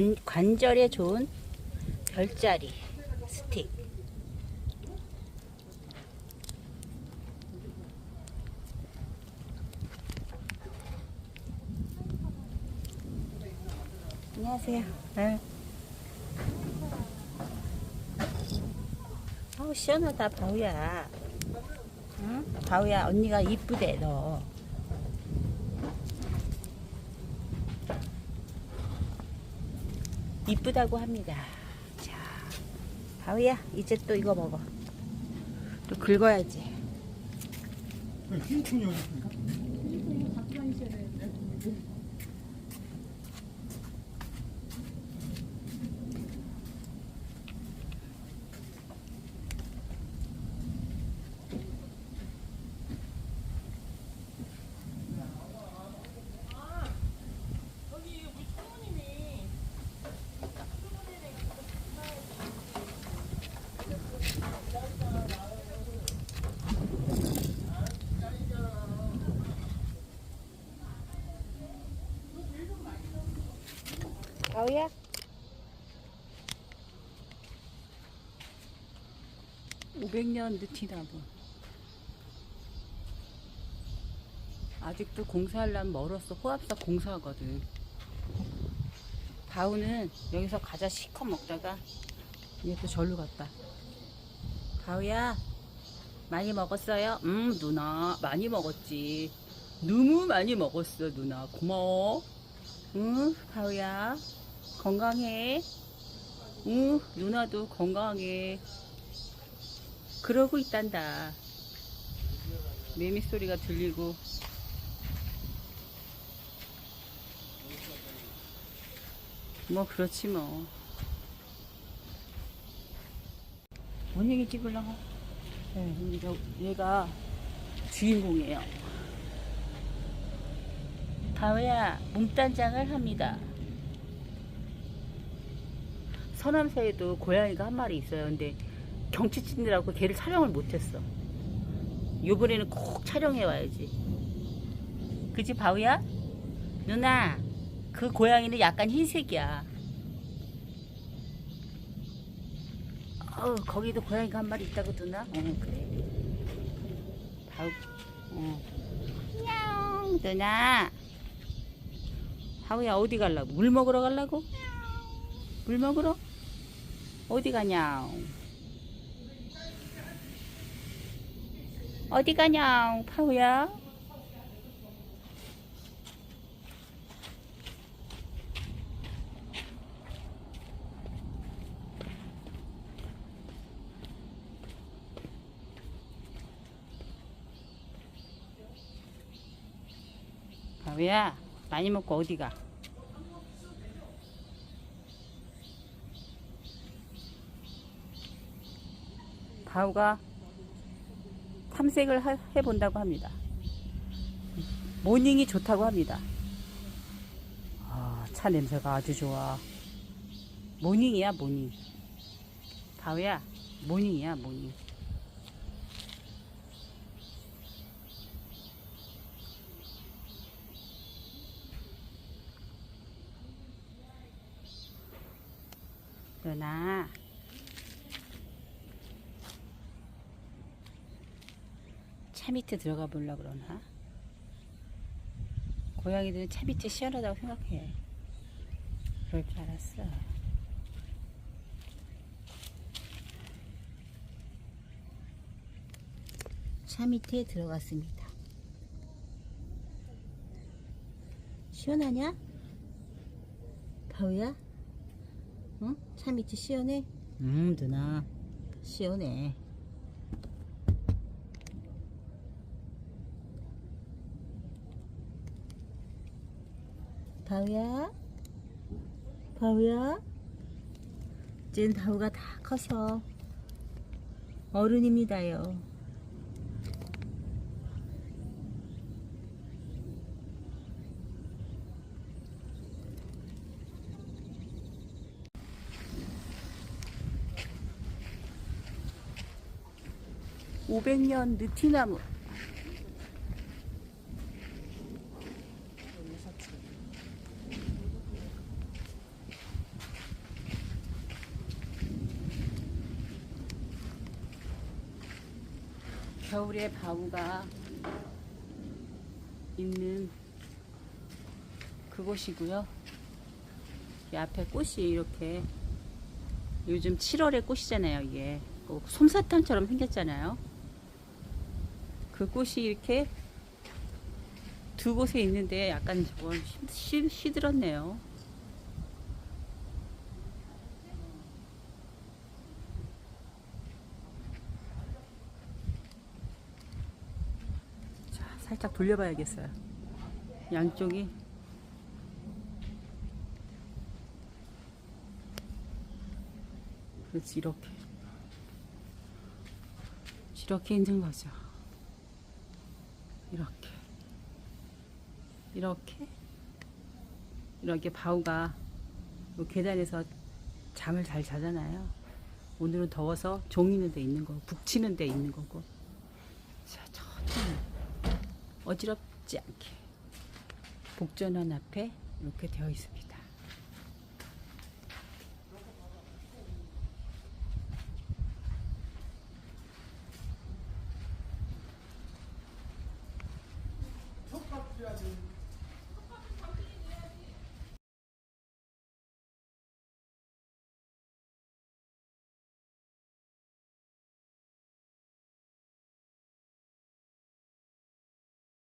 관, 관절에 좋은 별자리 스틱. 안녕하세요. 네. 아우 시원하다 바우야. 응? 바우야 언니가 이쁘대 너. 이쁘다고 합니다. 자, 바우야 이제 또 이거 먹어. 또 긁어야지. 흰충이 어디 있습니까? 바우야. (500년) 느티나무 아직도 공사하려면 멀었어. 호합사 공사하거든. 바우는 여기서 과자 실컷 먹다가 얘 또 절로 갔다. 바우야 많이 먹었어요? 음 누나. 많이 먹었지. 너무 많이 먹었어 누나. 고마워. 응, 바우야. 건강해. 응, 누나도 건강해. 그러고 있단다. 매미 소리가 들리고. 뭐, 그렇지 뭐. 원영이 찍으려고? 네, 얘가, 주인공이에요. 바우야 몸단장을 합니다. 서남사에도 고양이가 한 마리 있어요. 근데 경치 찍느라고 걔를 촬영을 못했어. 요번에는 꼭 촬영해 와야지. 그지 바우야? 누나 그 고양이는 약간 흰색이야. 어 거기도 고양이가 한 마리 있다고 누나? 어 그래. 바우 어. 냥 누나. 하우야 어디 갈라고? 물 먹으러 갈라고? 물 먹으러? 어디 가냐? 어디 가냐? 파우야? 파우야 많이 먹고 어디 가? 바우가 탐색을 하- 해본다고 합니다. 모닝이 좋다고 합니다. 아, 차 냄새가 아주 좋아. 모닝이야, 모닝. 바우야, 모닝이야, 모닝. 누나. 차 밑에 들어가 보려 그러나? 고양이들은 차 밑에 시원하다고 생각해. 그럴 줄 알았어. 차 밑에 들어갔습니다. 시원하냐? 바우야? 응? 차 밑이 시원해? 음, 누나. 시원해. 바우야? 바우야? 이젠 바우가 다 커서 어른입니다요. (500년) 느티나무 겨울에 바우가 있는 그곳이고요. 이 앞에 꽃이 이렇게 요즘 7월의 꽃이잖아요. 이게 꼭 솜사탕처럼 생겼잖아요. 그 꽃이 이렇게 두 곳에 있는데 약간 시, 시들었네요. 자, 살짝 돌려봐야겠어요. 양쪽이 그렇지 이렇게 이렇게 있는 거죠. 이렇게 이렇게 이렇게 바우가 요 계단에서 잠을 잘 자잖아요. 오늘은 더워서 종이는 데 있는 거고 북치는 데 있는 거고 자 천천히 어지럽지 않게 복전원 앞에 이렇게 되어 있습니다.